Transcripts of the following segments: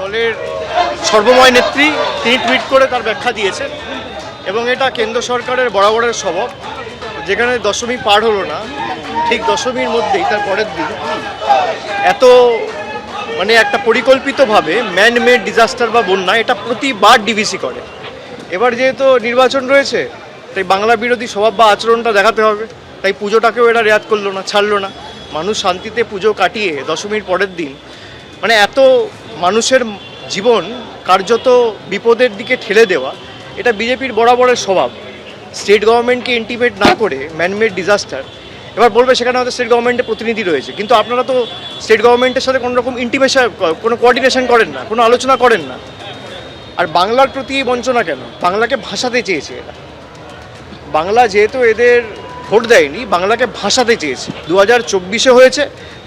দলের সর্বময় নেত্রী, তিনি টুইট করে তার ব্যাখ্যা দিয়েছেন। এবং এটা কেন্দ্র সরকারের বরাবরের স্বভাব। যেখানে দশমী পার হলো না, ঠিক দশমীর মধ্যেই, তার পরের দিন, এত মানে একটা পরিকল্পিতভাবে ম্যান মেড ডিজাস্টার বা বন্যা, এটা প্রতিবার ডিভিসি করে। এবার যেহেতু নির্বাচন রয়েছে, তাই বাংলা বিরোধী স্বভাব বা আচরণটা দেখাতে হবে। তাই পুজোটাকেও এরা রেয়াত করল না, ছাড়লো না। মানুষ শান্তিতে পুজো কাটিয়ে দশমীর পরের দিন মানে এত মানুষের জীবন কার্যত বিপদের দিকে ঠেলে দেওয়া, এটা বিজেপির বরাবরের স্বভাব। স্টেট গভর্নমেন্টকে ইন্টিমেট না করে ম্যানমেড ডিজাস্টার এবার বলবে সেখানে হয়তো স্টেট গভর্নমেন্টের প্রতিনিধি রয়েছে, কিন্তু আপনারা তো স্টেট গভর্নমেন্টের সাথে কোনো রকম ইন্টিমেশন কোনো কোঅর্ডিনেশন করেন না, কোনো আলোচনা করেন না। আর বাংলার প্রতি বঞ্চনা কেন? বাংলাকে ভাষাতে চেয়েছে এরা। বাংলা যেহেতু এদের ভোট দেয়নি, বাংলাকে ভাষাতে চেয়েছে। দু হাজার চব্বিশে হয়েছে,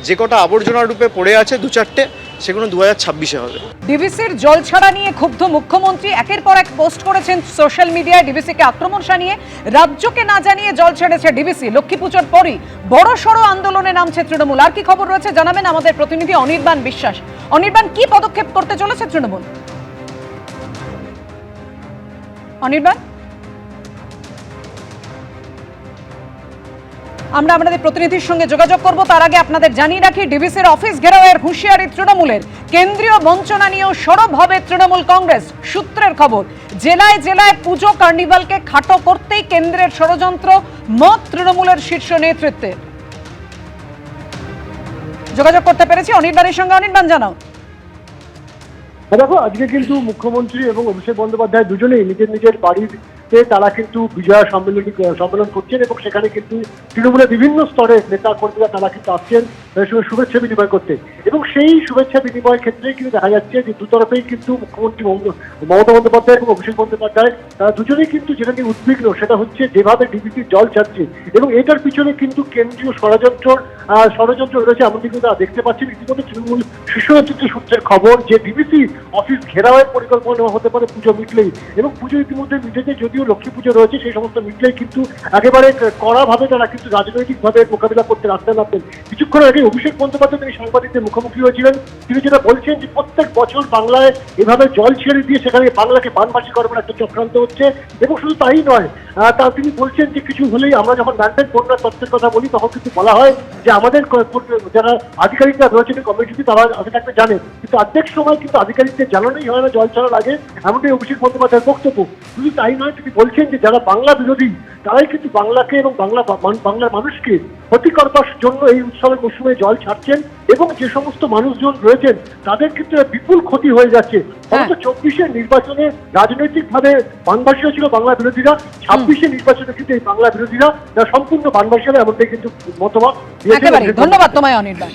যে কটা আবর্জনা রূপে পড়ে আছে দু চারটে সেগুলো দু হাজার ছাব্বিশে হবে। ডিভিসির জল ছাড়া নিয়ে ক্ষুব্ধ মুখ্যমন্ত্রী একের পর এক পোস্ট করেছেন সোশ্যাল মিডিয়ায় ডিভিসিকে আক্রমণ শানিয়ে। রাজ্যকে না জানিয়ে জল ছেড়েছে ডিভিসি লক্ষ্মী পুজোর পরই বড় সড়ো আন্দোলনে নামছে তৃণমূল। আর কি খবর রয়েছে জানাবেন আমাদের প্রতিনিধি অনির্বাণ বিশ্বাস। অনির্বাণ, কি পদক্ষেপ করতে চলেছে তৃণমূল? অনির্বাণ? আমরা আমাদের প্রতিনিধির সঙ্গে যোগাযোগ করব। তার আগে আপনাদের জানিয়ে রাখি ডিভিসির অফিস ঘেরাওয়ের হুঁশিয়ারি তৃণমূলের। কেন্দ্রীয় বঞ্চনা নিয়েও সরব হবে তৃণমূল কংগ্রেস। সূত্রের খবর, জেলায় জেলায় পুজো কার্নিভালকে খাটো করতেই কেন্দ্রের ষড়যন্ত্র, মত তৃণমূলের শীর্ষ নেতৃত্বের। যোগাযোগ করতে পেরেছি। অনির্বাণের সঙ্গে অনির্বাণ জানাও। দেখো, আজকে কিন্তু মুখ্যমন্ত্রী এবং অভিষেক বন্দ্যোপাধ্যায় দুজনেই নিজের নিজের বাড়িতে তারা কিন্তু বিজয়া সম্মেলনী সম্মেলন করছেন এবং সেখানে কিন্তু তৃণমূলের বিভিন্ন স্তরের নেতা কর্মীরা তারা কিন্তু আসছেন সঙ্গে শুভেচ্ছা বিনিময় করতে। এবং সেই শুভেচ্ছা বিনিময়ের ক্ষেত্রে কিন্তু দেখা যাচ্ছে যে দুতরফেই কিন্তু মুখ্যমন্ত্রী মমতা বন্দ্যোপাধ্যায় এবং অভিষেক বন্দ্যোপাধ্যায়, তারা দুজনেই কিন্তু যেটা নিয়ে উদ্বিগ্ন, সেটা হচ্ছে যেভাবে ডিবিসির জল ছাড়ছে। এবং এটার পিছনে কিন্তু কেন্দ্রীয় ষড়যন্ত্র ষড়যন্ত্র রয়েছে এমনটি কিন্তু দেখতে পাচ্ছেন ইতিমধ্যে তৃণমূল শীর্ষ নেতৃত্ব সূত্রের খবর যে ডিবিসি অফিস ঘেরাওয়ের পরিকল্পনা নেওয়া হতে পারে পুজো মিটলেই এবং পুজো ইতিমধ্যে মিটেছে, যদিও লক্ষ্মী পুজো রয়েছে, সেই সমস্ত মিটলেই কিন্তু একেবারে কড়াভাবে তারা কিন্তু রাজনৈতিকভাবে মোকাবিলা করতে রাস্তায় নামবেন। কিছুক্ষণ আগে অভিষেক বন্দ্যোপাধ্যায়, তিনি সাংবাদিকদের মুখোমুখি হয়েছিলেন। তিনি যেটা বলছেন যে প্রত্যেক বছর বাংলায় এভাবে জল ছেড়ে দিয়ে সেখানে বাংলাকে বানবাসী করবার একটা চক্রান্ত হচ্ছে এবং শুধু তাই নয় তা তিনি বলছেন যে কিছু হলেই আমরা যখন ম্যান্ডেট বন্যা তত্ত্বের কথা বলি, তখন কিন্তু বলা হয় যে আমাদের যারা আধিকারিকরা রয়েছেন কমিটি তারা আগে থাকতে জানে কিন্তু অর্ধেক সময় কিন্তু আধিকারিকদের জানানোই হয় না, জল ছাড়ার আগে। এমনটাই অভিষেক বন্দ্যোপাধ্যায়ের বক্তব্য। শুধু তাই নয়, তিনি বলছেন যে যারা বাংলা বিরোধী তারাই কিন্তু বাংলাকে এবং বাংলা বাংলার মানুষকে ক্ষতি করবার জন্য এই উৎসবের মৌসুমে জল ছাড়ছেন এবং যে সমস্ত মানুষজন রয়েছেন তাদের কিন্তু এর বিপুল ক্ষতি হয়ে যাচ্ছে। অথচ চব্বিশের নির্বাচনে রাজনৈতিকভাবে বানবাসীরা ছিল বাংলা বিরোধীরা ছাব্বিশে নির্বাচনে কিন্তু এই বাংলা বিরোধীরা তারা সম্পূর্ণ বানবাসী হবে এমনটাই কিন্তু অভিষেক ধন্যবাদ তোমায় অনির্বাণ।